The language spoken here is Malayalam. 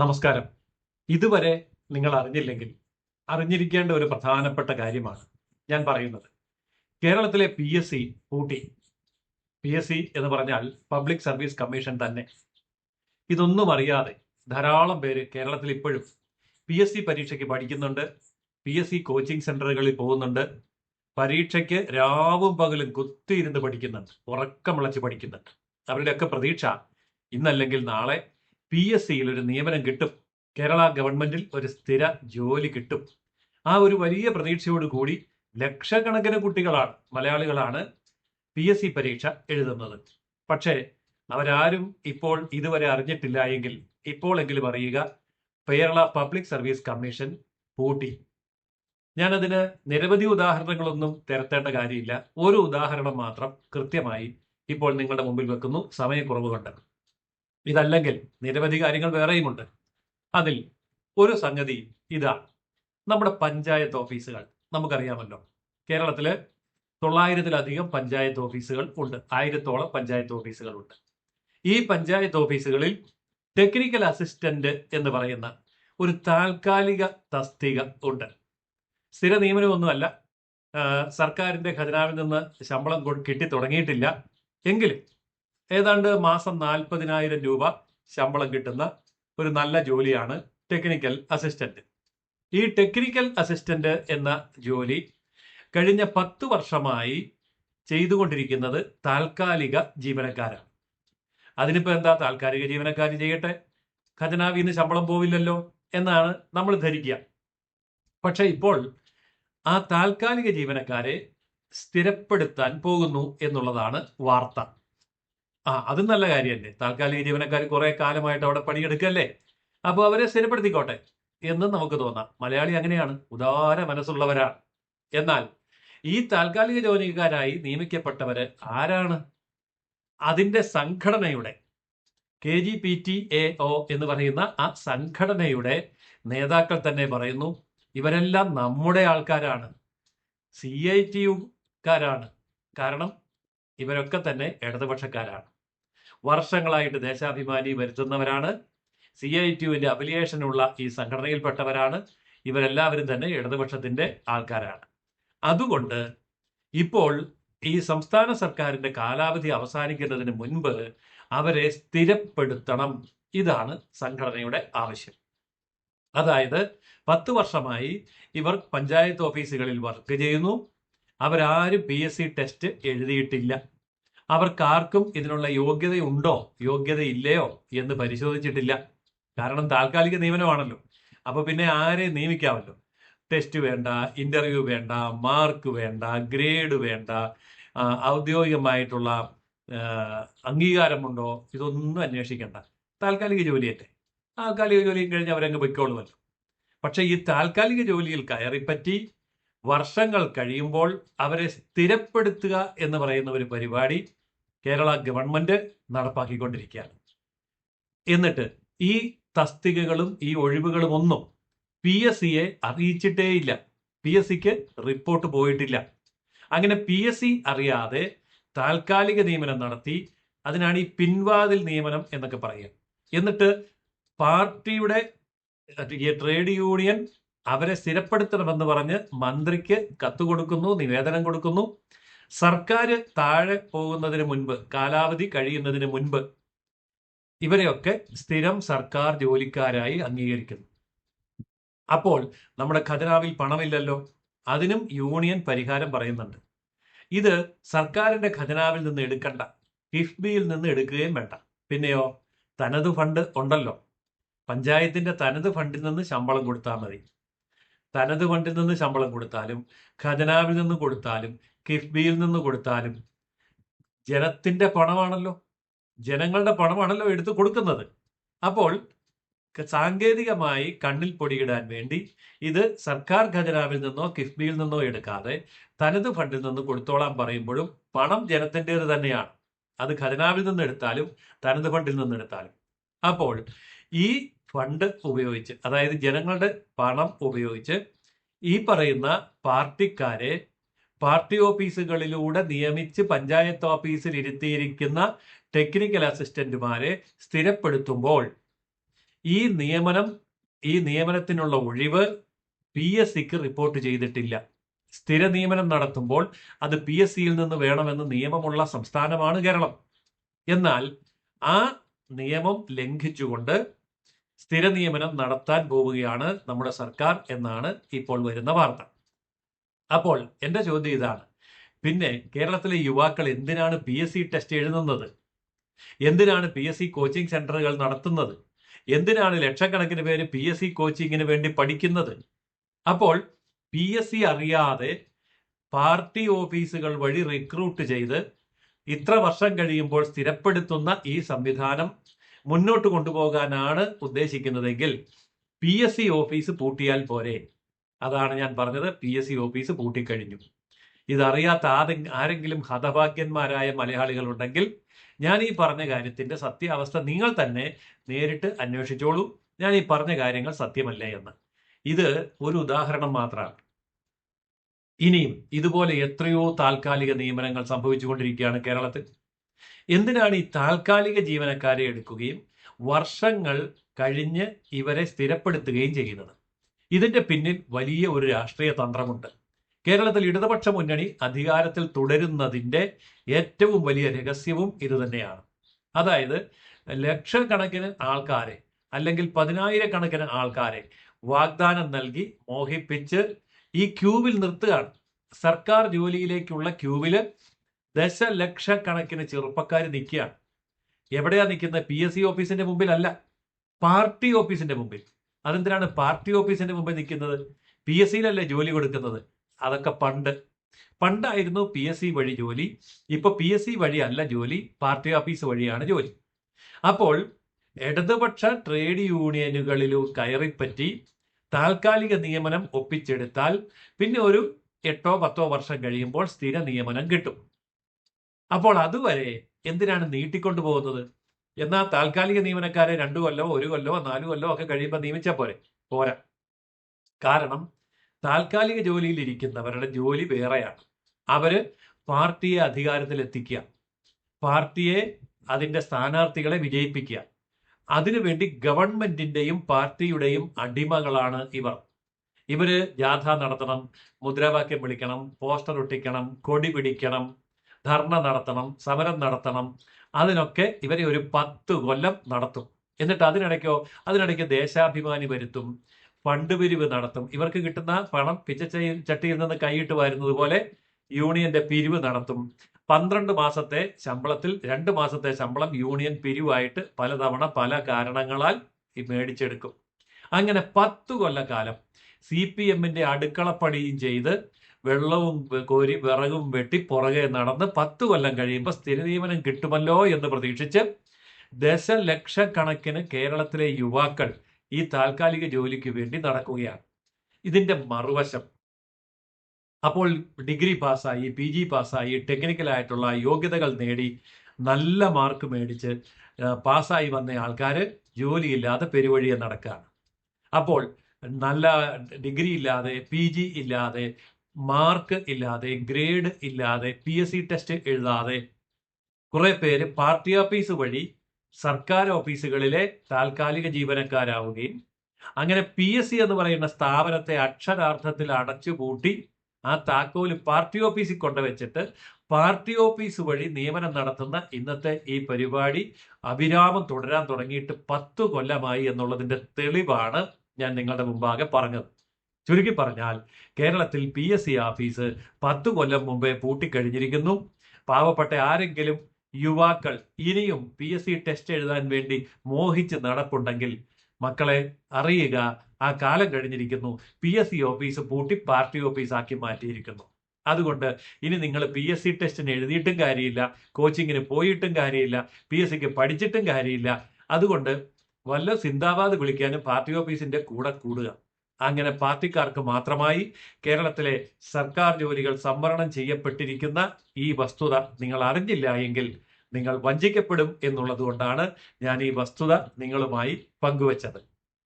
നമസ്കാരം. ഇതുവരെ നിങ്ങൾ അറിഞ്ഞില്ലെങ്കിൽ അറിഞ്ഞിരിക്കേണ്ട ഒരു പ്രധാനപ്പെട്ട കാര്യമാണ് ഞാൻ പറയുന്നത്. കേരളത്തിലെ പി എസ് സി പൂട്ടി പി എസ് സി എന്ന് പറഞ്ഞാൽ പബ്ലിക് സർവീസ് കമ്മീഷൻ തന്നെ. ഇതൊന്നും അറിയാതെ ധാരാളം പേര് കേരളത്തിൽ ഇപ്പോഴും പി എസ് സി പരീക്ഷയ്ക്ക് പഠിക്കുന്നുണ്ട് പി എസ് സി കോച്ചിങ് സെന്ററുകളിൽ പോകുന്നുണ്ട് പരീക്ഷയ്ക്ക് രാവും പകലും കുത്തിയിരുന്ന് പഠിക്കുന്നുണ്ട് ഉറക്കമിളച്ച് പഠിക്കുന്നുണ്ട്. അവരുടെയൊക്കെ പ്രതീക്ഷ ഇന്നല്ലെങ്കിൽ നാളെ പി എസ് സിയിൽ ഒരു നിയമനം കിട്ടും. കേരള ഗവൺമെന്റിൽ ഒരു സ്ഥിര ജോലി കിട്ടും. ആ ഒരു വലിയ പ്രതീക്ഷയോട് കൂടി ലക്ഷക്കണക്കിന് കുട്ടികളാണ് മലയാളികളാണ് പി എസ് സി പരീക്ഷ എഴുതുന്നത്. പക്ഷേ അവരാരും ഇപ്പോൾ ഇതുവരെ അറിഞ്ഞിട്ടില്ല എങ്കിൽ ഇപ്പോഴെങ്കിലും അറിയുക കേരള പബ്ലിക് സർവീസ് കമ്മീഷൻ പൂട്ടി. ഞാനതിന് നിരവധി ഉദാഹരണങ്ങളൊന്നും തിരത്തേണ്ട കാര്യമില്ല. ഒരു ഉദാഹരണം മാത്രം കൃത്യമായി ഇപ്പോൾ നിങ്ങളുടെ മുമ്പിൽ വെക്കുന്നു. സമയക്കുറവ് കൊണ്ട് ഇതല്ലെങ്കിൽ നിരവധി കാര്യങ്ങൾ വേറെയുമുണ്ട്. അതിൽ ഒരു സംഗതി ഇതാണ് നമ്മുടെ പഞ്ചായത്ത് ഓഫീസുകൾ നമുക്കറിയാമല്ലോ. കേരളത്തിൽ തൊള്ളായിരത്തിലധികം പഞ്ചായത്ത് ഓഫീസുകൾ ഉണ്ട്. ആയിരത്തോളം പഞ്ചായത്ത് ഓഫീസുകൾ ഉണ്ട്. ഈ പഞ്ചായത്ത് ഓഫീസുകളിൽ ടെക്നിക്കൽ അസിസ്റ്റന്റ് എന്ന് പറയുന്ന ഒരു താൽക്കാലിക തസ്തിക ഉണ്ട്. സ്ഥിര നിയമനമൊന്നുമല്ല. സർക്കാരിന്റെ ഖജനാവിൽ നിന്ന് ശമ്പളം കിട്ടി തുടങ്ങിയിട്ടില്ല എങ്കിലും ഏതാണ്ട് മാസം നാൽപ്പതിനായിരം രൂപ ശമ്പളം കിട്ടുന്ന ഒരു നല്ല ജോലിയാണ് ടെക്നിക്കൽ അസിസ്റ്റന്റ് ഈ ടെക്നിക്കൽ അസിസ്റ്റന്റ് എന്ന ജോലി കഴിഞ്ഞ പത്ത് വർഷമായി ചെയ്തുകൊണ്ടിരിക്കുന്നത് താൽക്കാലിക ജീവനക്കാരാണ്. അതിനിപ്പോ എന്താ താൽക്കാലിക ജീവനക്കാർ ചെയ്യട്ടെ? ഖജനാവിൽ നിന്ന് ശമ്പളം പോവില്ലല്ലോ എന്നാണ് നമ്മൾ ധരിക്കുക. പക്ഷെ ഇപ്പോൾ ആ താൽക്കാലിക ജീവനക്കാരെ സ്ഥിരപ്പെടുത്താൻ പോകുന്നു എന്നുള്ളതാണ് വാർത്ത. ആ അതും നല്ല കാര്യമല്ലേ? താൽക്കാലിക ജീവനക്കാർ കുറെ കാലമായിട്ട് അവിടെ പണിയെടുക്കല്ലേ? അപ്പോൾ അവരെ സ്ഥിരപ്പെടുത്തിക്കോട്ടെ എന്ന് നമുക്ക് തോന്നാം. മലയാളി അങ്ങനെയാണ്. ഉദാര മനസ്സുള്ളവരാണ് എന്നാൽ ഈ താൽക്കാലിക ജോലിക്കാരായി നിയമിക്കപ്പെട്ടവര് ആരാണ്? അതിന്റെ സംഘടനയുടെ K G P T A O എന്ന് പറയുന്ന ആ സംഘടനയുടെ നേതാക്കൾ തന്നെ പറയുന്നു. ഇവരെല്ലാം നമ്മുടെ ആൾക്കാരാണ്. സി ഐ ടി യുക്കാരാണ്. കാരണം ഇവരൊക്കെ തന്നെ ഇടതുപക്ഷക്കാരാണ്. വർഷങ്ങളായിട്ട് ദേശാഭിമാനി വരുത്തുന്നവരാണ്. സി ഐ ടിയുവിന്റെ അഫിലിയേഷനുള്ള ഈ സംഘടനയിൽപ്പെട്ടവരാണ്. ഇവരെല്ലാവരും തന്നെ ഇടതുപക്ഷത്തിന്റെ ആൾക്കാരാണ്. അതുകൊണ്ട് ഇപ്പോൾ ഈ സംസ്ഥാന സർക്കാരിന്റെ കാലാവധി അവസാനിക്കുന്നതിന് മുൻപ് അവരെ സ്ഥിരപ്പെടുത്തണം. ഇതാണ് സംഘടനയുടെ ആവശ്യം. അതായത് പത്ത് വർഷമായി ഇവർ പഞ്ചായത്ത് ഓഫീസുകളിൽ വർക്ക് ചെയ്യുന്നു. അവരാരും പി എസ് സി ടെസ്റ്റ് എഴുതിയിട്ടില്ല. അവർക്കാർക്കും ഇതിനുള്ള യോഗ്യതയുണ്ടോ? യോഗ്യതയില്ലയോ എന്ന് പരിശോധിച്ചിട്ടില്ല. കാരണം താൽക്കാലിക നിയമനമാണല്ലോ. അപ്പൊ പിന്നെ ആരെ നിയമിക്കാമല്ലോ? ടെസ്റ്റ് വേണ്ട ഇന്റർവ്യൂ വേണ്ട മാർക്ക് വേണ്ട ഗ്രേഡ് വേണ്ട ഔദ്യോഗികമായിട്ടുള്ള അംഗീകാരമുണ്ടോ? ഇതൊന്നും അന്വേഷിക്കേണ്ട. താൽക്കാലിക ജോലിയല്ലേ? താൽക്കാലിക ജോലിയും കഴിഞ്ഞ് അവരങ്ങ് പൊയ്ക്കോളുമല്ലോ. പക്ഷെ ഈ താൽക്കാലിക ജോലിയിൽ കയറിപ്പറ്റി വർഷങ്ങൾ കഴിയുമ്പോൾ അവരെ സ്ഥിരപ്പെടുത്തുക എന്ന് പറയുന്ന ഒരു പരിപാടി കേരള ഗവൺമെന്റ് നടപ്പാക്കിക്കൊണ്ടിരിക്കുകയാണ്. എന്നിട്ട് ഈ തസ്തികകളും ഈ ഒഴിവുകളും ഒന്നും പി എസ് സിയെ അറിയിച്ചിട്ടേയില്ല പി എസ് സിക്ക് റിപ്പോർട്ട് പോയിട്ടില്ല. അങ്ങനെ പി എസ് സി അറിയാതെ താൽക്കാലിക നിയമനം നടത്തി അതിനാണ് ഈ പിൻവാതിൽ നിയമനം എന്നൊക്കെ പറയുക. എന്നിട്ട് പാർട്ടിയുടെ ട്രേഡ് യൂണിയൻ അവരെ സ്ഥിരപ്പെടുത്തണമെന്ന് പറഞ്ഞ് മന്ത്രിക്ക് കത്ത് കൊടുക്കുന്നു നിവേദനം കൊടുക്കുന്നു. സർക്കാർ താഴെ പോകുന്നതിന് മുൻപ് കാലാവധി കഴിയുന്നതിന് മുൻപ് ഇവരെയൊക്കെ സ്ഥിരം സർക്കാർ ജോലിക്കാരായി അംഗീകരിക്കുന്നു. അപ്പോൾ നമ്മുടെ ഖജനാവിൽ പണമില്ലല്ലോ? അതിനും യൂണിയൻ പരിഹാരം പറയുന്നുണ്ട്. ഇത് സർക്കാരിന്റെ ഖജനാവിൽ നിന്ന് എടുക്കണ്ട. കിഫ്ബിയിൽ നിന്ന് എടുക്കുകയും വേണ്ട. പിന്നെയോ തനത് ഫണ്ട് ഉണ്ടല്ലോ. പഞ്ചായത്തിന്റെ തനത് ഫണ്ടിൽ നിന്ന് ശമ്പളം കൊടുത്താൽ മതി. തനത് ഫണ്ടിൽ നിന്ന് ശമ്പളം കൊടുത്താലും ഖജനാവിൽ നിന്ന് കൊടുത്താലും കിഫ്ബിയിൽ നിന്ന് കൊടുത്താലും ജനത്തിന്റെ പണമാണല്ലോ. ജനങ്ങളുടെ പണമാണല്ലോ എടുത്തു കൊടുക്കുന്നത്. അപ്പോൾ സാങ്കേതികമായി കണ്ണിൽ പൊടിയിടാൻ വേണ്ടി ഇത് സർക്കാർ ഖജനാവിൽ നിന്നോ കിഫ്ബിയിൽ നിന്നോ എടുക്കാതെ തനത് ഫണ്ടിൽ നിന്ന് കൊടുത്തോളാൻ പറയുമ്പോഴും പണം ജനത്തിന്റെത് തന്നെയാണ്. അത് ഖജനാവിൽ നിന്ന് എടുത്താലും തനത് ഫണ്ടിൽ നിന്ന് എടുത്താലും. അപ്പോൾ ഈ ഫണ്ട് ഉപയോഗിച്ച് അതായത് ജനങ്ങളുടെ പണം ഉപയോഗിച്ച് ഈ പറയുന്ന പാർട്ടിക്കാരെ പാർട്ടി ഓഫീസുകളിലൂടെ നിയമിച്ച് പഞ്ചായത്ത് ഓഫീസിൽ ഇരുത്തിയിരിക്കുന്ന ടെക്നിക്കൽ അസിസ്റ്റന്റുമാരെ സ്ഥിരപ്പെടുത്തുമ്പോൾ ഈ നിയമനം ഈ നിയമനത്തിനുള്ള ഒഴിവ് പി എസ് സിക്ക് റിപ്പോർട്ട് ചെയ്തിട്ടില്ല. സ്ഥിര നിയമനം നടത്തുമ്പോൾ അത് പി എസ് സിയിൽ നിന്ന് വേണമെന്ന് നിയമമുള്ള സംസ്ഥാനമാണ് കേരളം. എന്നാൽ ആ നിയമം ലംഘിച്ചുകൊണ്ട് സ്ഥിര നിയമനം നടത്താൻ പോവുകയാണ് നമ്മുടെ സർക്കാർ എന്നാണ് ഇപ്പോൾ വരുന്ന വാർത്ത. അപ്പോൾ എന്റെ ചോദ്യം ഇതാണ്. പിന്നെ കേരളത്തിലെ യുവാക്കൾ എന്തിനാണ് പി എസ് സി ടെസ്റ്റ് എഴുതുന്നത്? എന്തിനാണ് പി എസ് സി കോച്ചിങ് സെന്ററുകൾ നടത്തുന്നത്? എന്തിനാണ് ലക്ഷക്കണക്കിന് പേര് പി എസ് സി കോച്ചിങ്ങിന് വേണ്ടി പഠിക്കുന്നത്? അപ്പോൾ പി എസ് സി അറിയാതെ പാർട്ടി ഓഫീസുകൾ വഴി റിക്രൂട്ട് ചെയ്ത് ഇത്ര വർഷം കഴിയുമ്പോൾ സ്ഥിരപ്പെടുത്തുന്ന ഈ സംവിധാനം മുന്നോട്ട് കൊണ്ടുപോകാനാണ് ഉദ്ദേശിക്കുന്നതെങ്കിൽ പി എസ് സി ഓഫീസ് പൂട്ടിയാൽ പോരെ. അതാണ് ഞാൻ പറഞ്ഞത് പി എസ് സി ഓഫീസ് പൂട്ടിക്കഴിഞ്ഞു. ഇതറിയാത്ത ആരെ ആരെങ്കിലും ഹതഭാഗ്യന്മാരായ മലയാളികൾ ഉണ്ടെങ്കിൽ ഞാൻ ഈ പറഞ്ഞ കാര്യത്തിന്റെ സത്യാവസ്ഥ നിങ്ങൾ തന്നെ നേരിട്ട് അന്വേഷിച്ചോളൂ. ഞാൻ ഈ പറഞ്ഞ കാര്യങ്ങൾ സത്യമല്ല എന്ന്. ഇത് ഒരു ഉദാഹരണം മാത്രമാണ് ഇനിയും ഇതുപോലെ എത്രയോ താൽക്കാലിക നിയമനങ്ങൾ സംഭവിച്ചുകൊണ്ടിരിക്കുകയാണ് കേരളത്തിൽ. എന്തിനാണ് ഈ താൽക്കാലിക ജീവനക്കാരെ എടുക്കുകയും വർഷങ്ങൾ കഴിഞ്ഞ് ഇവരെ സ്ഥിരപ്പെടുത്തുകയും ചെയ്യുന്നത്? ഇതിന്റെ പിന്നിൽ വലിയ ഒരു രാഷ്ട്രീയ തന്ത്രമുണ്ട്. കേരളത്തിൽ ഇടതുപക്ഷ മുന്നണി അധികാരത്തിൽ തുടരുന്നതിന്റെ ഏറ്റവും വലിയ രഹസ്യവും ഇതുതന്നെയാണ്. അതായത് ലക്ഷക്കണക്കിന് ആൾക്കാരെ അല്ലെങ്കിൽ പതിനായിരക്കണക്കിന് ആൾക്കാരെ വാഗ്ദാനം നൽകി മോഹിപ്പിച്ച് ഈ ക്യൂവിൽ നിർത്തുകയാണ്. സർക്കാർ ജോലിയിലേക്കുള്ള ക്യൂവിൽ ദശലക്ഷക്കണക്കിന് ചെറുപ്പക്കാർ നിൽക്കുകയാണ്. എവിടെയാണ് നിൽക്കുന്നത്? പി എസ് സി ഓഫീസിന്റെ മുമ്പിലല്ല പാർട്ടി ഓഫീസിന്റെ മുമ്പിൽ. അതെന്തിനാണ് പാർട്ടി ഓഫീസിന്റെ മുമ്പിൽ നിൽക്കുന്നത്? പി എസ് സിയിലല്ലേ ജോലി കൊടുക്കുന്നത്? അതൊക്കെ പണ്ട്. പണ്ടായിരുന്നു പി എസ് സി വഴി ജോലി. ഇപ്പൊ പി എസ് സി വഴി അല്ല ജോലി പാർട്ടി ഓഫീസ് വഴിയാണ് ജോലി. അപ്പോൾ ഇടതുപക്ഷ ട്രേഡ് യൂണിയനുകളിലും കയറിപ്പറ്റി താൽക്കാലിക നിയമനം ഒപ്പിച്ചെടുത്താൽ പിന്നെ ഒരു എട്ടോ പത്തോ വർഷം കഴിയുമ്പോൾ സ്ഥിര നിയമനം കിട്ടും. അപ്പോൾ അതുവരെ എന്തിനാണ് നീട്ടിക്കൊണ്ടു പോകുന്നത് എന്നാൽ താൽക്കാലിക നിയമനക്കാരെ രണ്ടു കൊല്ലമോ ഒരു കൊല്ലമോ നാലു കൊല്ലമോ ഒക്കെ കഴിയുമ്പോൾ നിയമിച്ചാൽ പോരെ. പോരാ. കാരണം താൽക്കാലിക ജോലിയിൽ ഇരിക്കുന്നവരുടെ ജോലി വേറെയാണ്. അവർ പാർട്ടിയെ അധികാരത്തിൽ എത്തിക്കുക പാർട്ടിയെ അതിന്റെ സ്ഥാനാർത്ഥികളെ വിജയിപ്പിക്കുക. അതിനുവേണ്ടി ഗവൺമെന്റിന്റെയും പാർട്ടിയുടെയും അടിമകളാണ് ഇവർ. ഇവർ ജാഥ നടത്തണം മുദ്രാവാക്യം വിളിക്കണം പോസ്റ്റർ ഒട്ടിക്കണം കൊടി പിടിക്കണം ധർണ നടത്തണം സമരം നടത്തണം. അതിനൊക്കെ ഇവരെ ഒരു പത്ത് കൊല്ലം നടത്തും. എന്നിട്ട് അതിനിടയ്ക്കോ അതിനിടയ്ക്ക് ദേശാഭിമാനി വരുത്തും ഫണ്ട് പിരിവ് നടത്തും. ഇവർക്ക് കിട്ടുന്ന പണം പിച്ചച്ചയിൽ ചട്ടിയിൽ നിന്ന് കൈയിട്ട് വരുന്നത് പോലെ യൂണിയന്റെ പിരിവ് നടത്തും. പന്ത്രണ്ട് മാസത്തെ ശമ്പളത്തിൽ രണ്ട് മാസത്തെ ശമ്പളം യൂണിയൻ പിരിവായിട്ട് പലതവണ പല കാരണങ്ങളാൽ മേടിച്ചെടുക്കും. അങ്ങനെ പത്തു കൊല്ലക്കാലം സി പി എമ്മിന്റെ അടുക്കളപ്പണിയും ചെയ്ത് വെള്ളവും കോരി വിറകും വെട്ടി പുറകെ നടന്ന് പത്ത് കൊല്ലം കഴിയുമ്പോൾ സ്ഥിര നിയമനം കിട്ടുമല്ലോ എന്ന് പ്രതീക്ഷിച്ച് ദശലക്ഷക്കണക്കിന് കേരളത്തിലെ യുവാക്കൾ ഈ താൽക്കാലിക ജോലിക്ക് വേണ്ടി നടക്കുകയാണ്. ഇതിന്റെ മറുവശം അപ്പോൾ ഡിഗ്രി പാസ്സായി പി ജി പാസ്സായി ടെക്നിക്കലായിട്ടുള്ള യോഗ്യതകൾ നേടി നല്ല മാർക്ക് മേടിച്ച് പാസ്സായി വന്ന ആൾക്കാർ ജോലിയില്ലാതെ പെരുവഴിയെ നടക്കുകയാണ്. അപ്പോൾ നല്ല ഡിഗ്രി ഇല്ലാതെ പി ജി ഇല്ലാതെ മാർക്ക് ഇല്ലാതെ ഗ്രേഡ് ഇല്ലാതെ പി എസ് സി ടെസ്റ്റ് എഴുതാതെ കുറെ പേര് പാർട്ടി ഓഫീസ് വഴി സർക്കാർ ഓഫീസുകളിലെ താൽക്കാലിക ജീവനക്കാരാവുകയും അങ്ങനെ പി എസ് സി എന്ന് പറയുന്ന സ്ഥാപനത്തെ അക്ഷരാർത്ഥത്തിൽ അടച്ചുപൂട്ടി ആ താക്കോൽ പാർട്ടി ഓഫീസിൽ കൊണ്ടുവച്ചിട്ട് പാർട്ടി ഓഫീസ് വഴി നിയമനം നടത്തുന്ന ഇന്നത്തെ ഈ പരിപാടി അവിരാമം തുടരാൻ തുടങ്ങിയിട്ട് പത്തു കൊല്ലമായി എന്നുള്ളതിന്റെ തെളിവാണ് ഞാൻ നിങ്ങളുടെ മുമ്പാകെ പറഞ്ഞത്. ചുരുക്കി പറഞ്ഞാൽ കേരളത്തിൽ പി എസ് സി ഓഫീസ് പത്തു കൊല്ലം മുമ്പേ പൂട്ടിക്കഴിഞ്ഞിരിക്കുന്നു. പാവപ്പെട്ട ആരെങ്കിലും യുവാക്കൾ ഇനിയും പി എസ് സി ടെസ്റ്റ് എഴുതാൻ വേണ്ടി മോഹിച്ച് നടപ്പുണ്ടെങ്കിൽ മക്കളെ അറിയുക ആ കാലം കഴിഞ്ഞിരിക്കുന്നു. പി എസ് സി ഓഫീസ് പൂട്ടി പാർട്ടി ഓഫീസാക്കി മാറ്റിയിരിക്കുന്നു. അതുകൊണ്ട് ഇനി നിങ്ങൾ പി എസ് സി ടെസ്റ്റിന് എഴുതിയിട്ടും കാര്യമില്ല കോച്ചിങ്ങിന് പോയിട്ടും കാര്യമില്ല പി എസ് സിക്ക് പഠിച്ചിട്ടും കാര്യമില്ല. അതുകൊണ്ട് വല്ല സിന്ദാബാദ് വിളിക്കാനും പാർട്ടി ഓഫീസിന്റെ കൂടെ കൂടുക. അങ്ങനെ പാർട്ടിക്കാർക്ക് മാത്രമായി കേരളത്തിലെ സർക്കാർ ജോലികൾ സംവരണം ചെയ്യപ്പെട്ടിരിക്കുന്ന ഈ വസ്തുത നിങ്ങൾ അറിഞ്ഞില്ല എങ്കിൽ നിങ്ങൾ വഞ്ചിക്കപ്പെടും എന്നുള്ളതുകൊണ്ടാണ് ഞാൻ ഈ വസ്തുത നിങ്ങളുമായി പങ്കുവച്ചത്.